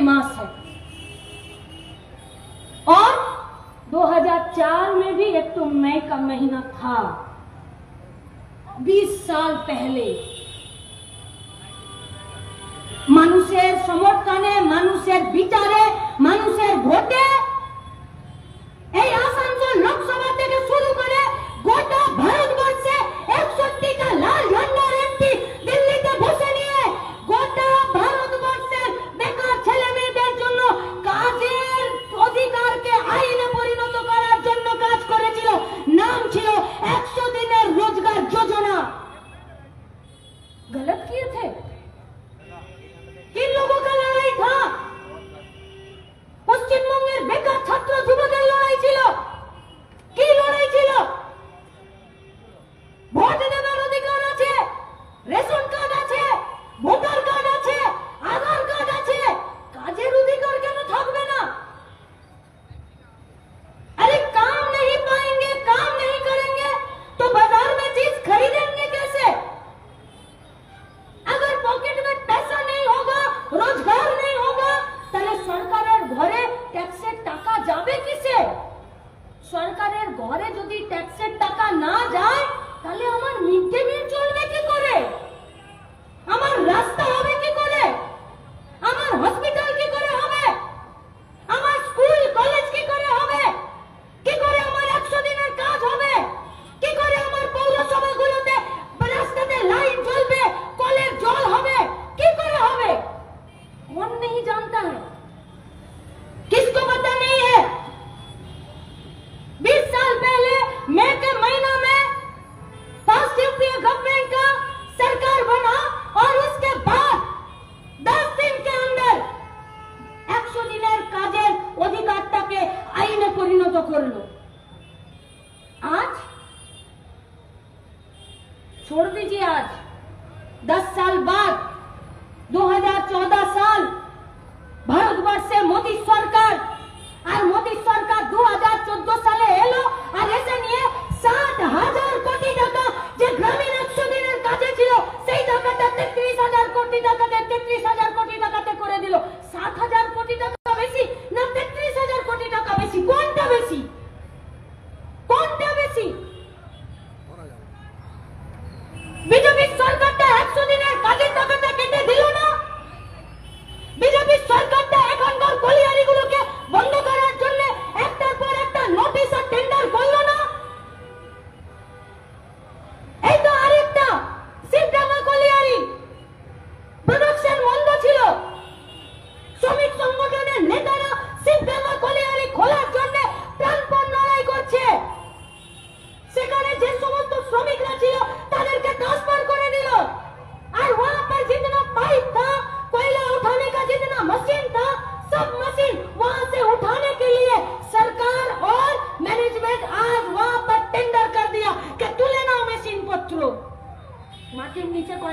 मास है। और 2004 में भी एक तो मई का महीना था। 20 साल पहले। मानुषर समर्थने मानुषर विचारे मानुषर भोटे।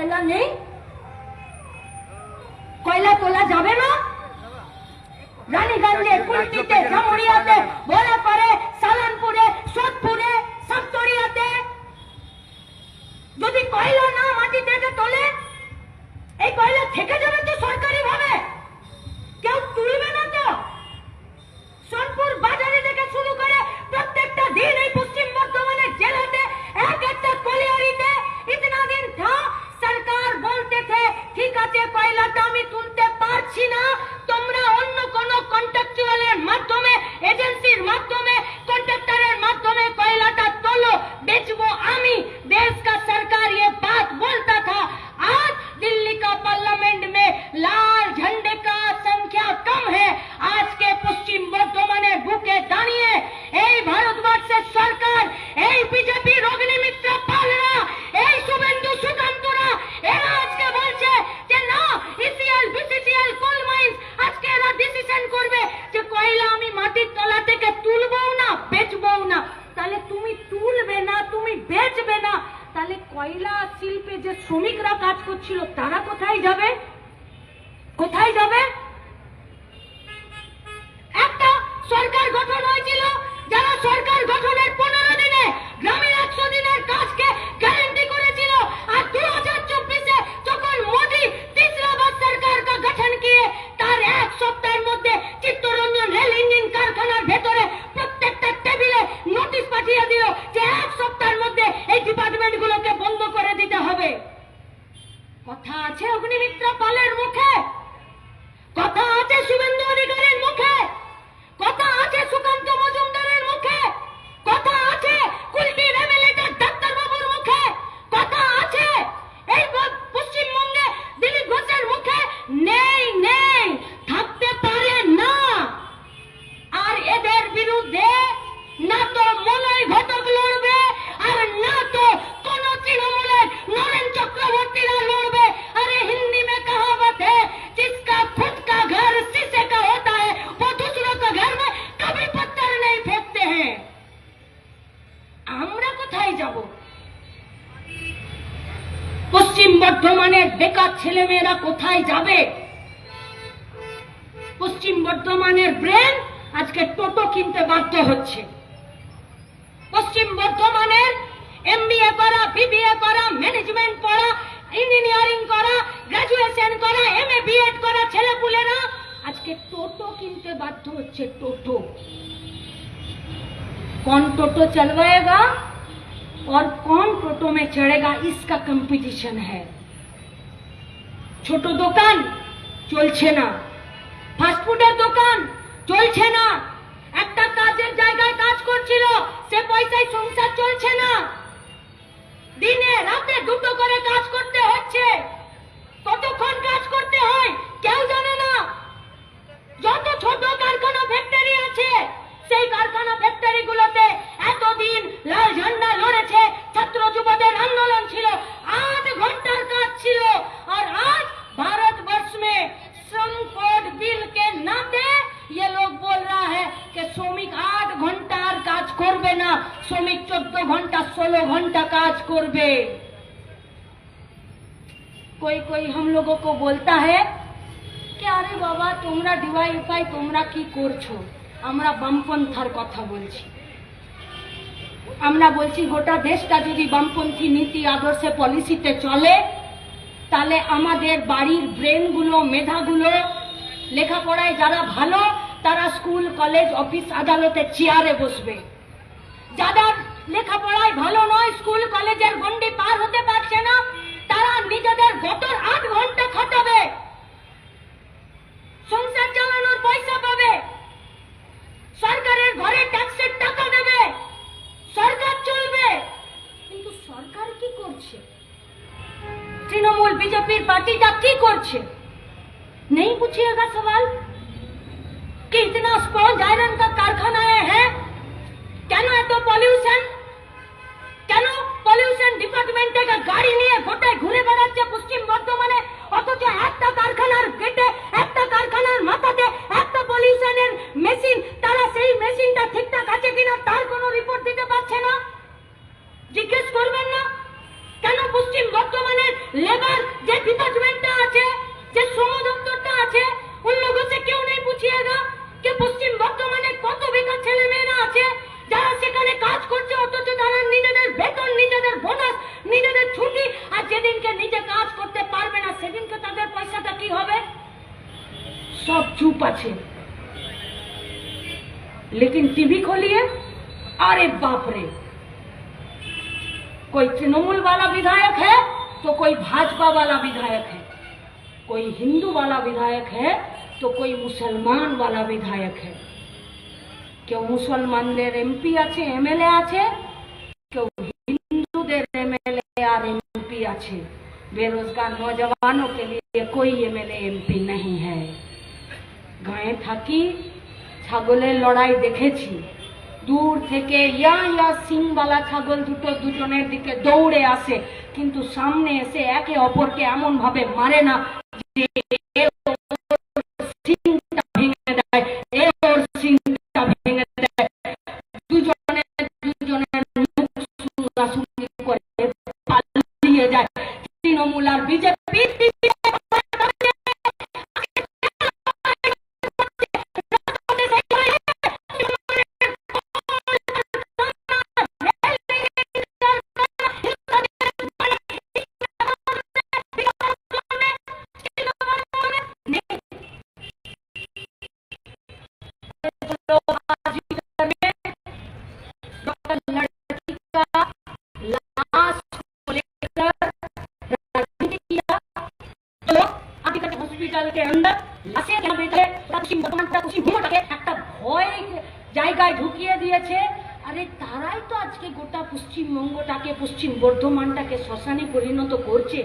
nhanh nhí বেকার ছেলেমেয়েরা কোথায় যাবে পশ্চিম বর্ধমানের ব্রেন আজকে টোটো কিনতে বাধ্য হচ্ছে পশ্চিম বর্ধমানের এমবিএ করা বিবিএ করা ম্যানেজমেন্ট পড়া ইঞ্জিনিয়ারিং করা গ্রাজুয়েশন করা এমএ বিএড করা ছেলেপুলেরা আজকে টোটো কিনতে বাধ্য হচ্ছে টোটো कौन टोटो चलवाएगा और कौन टोटो में चढ़ेगा इसका कंपटीशन है ছোট দোকান চলছে না। ফাস্টফুডের দোকান চলছে না। একটা কাজের জায়গায় কাজ করছিল, সে পয়সায় সংসার চলছে না। দিনে, রাতে ষোলো ঘন্টা কাজ করবে कोई कोई हम लोगों को बोलता है কে আরে বাবা তোমরা ডিওয়াইফাই তোমরা কি করছো আমরা বামপন্থার কথা বলছি আমরা বলছি গোটা দেশটা যদি বামপন্থী নীতি আদর্শে পলিসিতে চলে তাহলে আমাদের বাড়ির ব্রেনগুলো মেধাগুলো লেখাপড়ায় যারা ভালো তারা স্কুল কলেজ অফিস আদালতে চেয়ারে বসবে যারা লেখাপড়ায় ভালো নয় স্কুল কলেজের গন্ডি পার হতে পারছে না তারা নিজেদের গতর আট ঘন্টা খাটাবে সংসার চালানোর পয়সা পাবে সরকারের ঘরে ট্যাক্সের টাকা দেবে সরকার চলবে কিন্তু সরকার কি করছে তৃণমূল বিজেপির পার্টিটা কি করছে नहीं पूछिएगा सवाल कि इतना स्पॉन्ज आयरन का कारखाना है কেন চুপ আছে लेकिन टीवी खोलिए अरे बाप रे कोई तृणमूल वाला विधायक है तो कोई भाजपा वाला विधायक है कोई हिंदू वाला विधायक है तो कोई मुसलमान वाला विधायक है কেউ মুসলমানদের এমপি আছে এমএলএ আছে কেউ হিন্দুদের एमएलए আর एमपी আছে बेरोजगार नौजवानों के लिए कोई एमएलए एमपी नहीं है গায়ে থাকি, ছাগলের লড়াই দেখেছি। দূর থেকে ইয়া ইয়া সিংবালা ছাগল দুটো দুজনের দিকে দৌড়ে আসে, কিন্তু সামনে এসে একে অপরকে এমন ভাবে মারে না যে শ্মশানে পরিণত করছে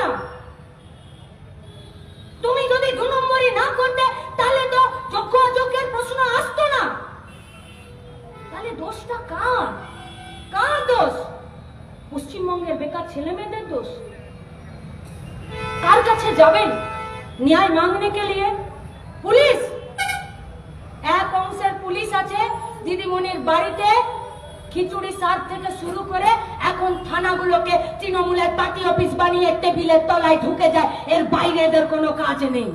না তুমি যদি দু নম্বরই না করতে, তাহলে তো যোগ্য অযোগ্যের প্রশ্ন আসতো না। তাহলে দোষটা কার? কার দোষ? পশ্চিমবঙ্গের বেকার ছেলে মেয়েদের দোষ? কার কাছে যাবেন ন্যায় মাংনে কে লিয়ে পুলিশ? এক অংশের পুলিশ আছে দিদিমণির বাড়িতে। খিচুড়ি সার থেকে শুরু করে এখন থানাগুলোকে তৃণমূলের পার্টি অফিস বানিয়ে টেবিলের তলায় ঢুকে যায়। এর বাইরে এদের কোনো কাজ নেই।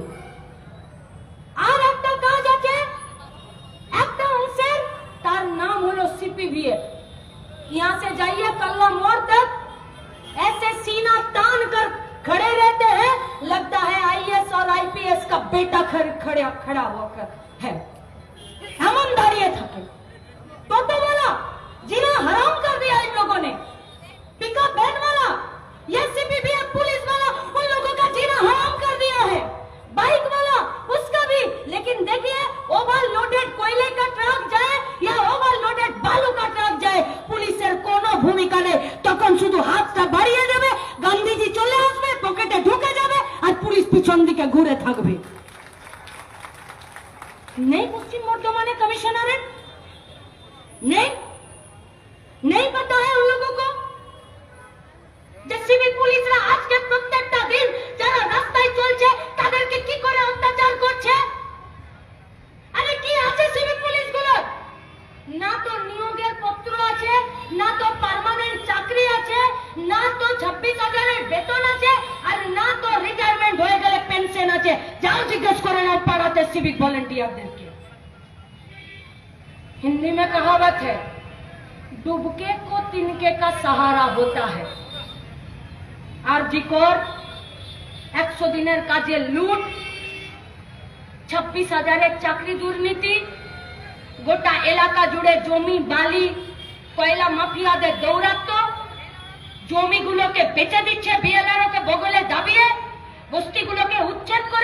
নেই পশ্চিম বর্ধমানে কমিশনারের? নেই? পাড়াতে সিভিক ভলেন্টিয়ারদেরকে हिंदी में कहावत है डुबके को तिनके का सहारा होता है আর জিকর একশো দিনের কাজে লুট ছাব্বিশ হাজারের চাকরি দুর্নীতি গোটা এলাকা জুড়ে জমি বালি কয়লা মাফিয়াদের দৌরাত্ম জমিগুলোকে বেচে দিচ্ছে বিএলআরওকে বগলে দাবিয়ে বস্তিগুলোকে উচ্ছেদ করে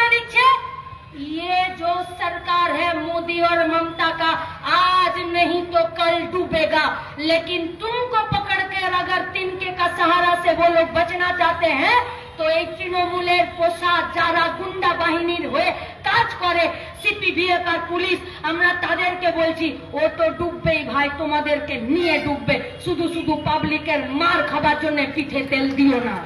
नहीं तो कल डूबेगा लेकिन तुमको पकड़ कर अगर तिनके का सहारा से वो लोग बचना चाहते हैं তো এই তৃণমূলের পোষা যারা গুন্ডা বাহিনীর হয়ে কাজ করে সিপিবিএফ আর পুলিশ আমরা তাদেরকে বলছি ও তো ডুববেই ভাই তোমাদেরকে নিয়ে ডুববে শুধু শুধু পাবলিকের মার খাবার জন্য পিঠে তেল দিও না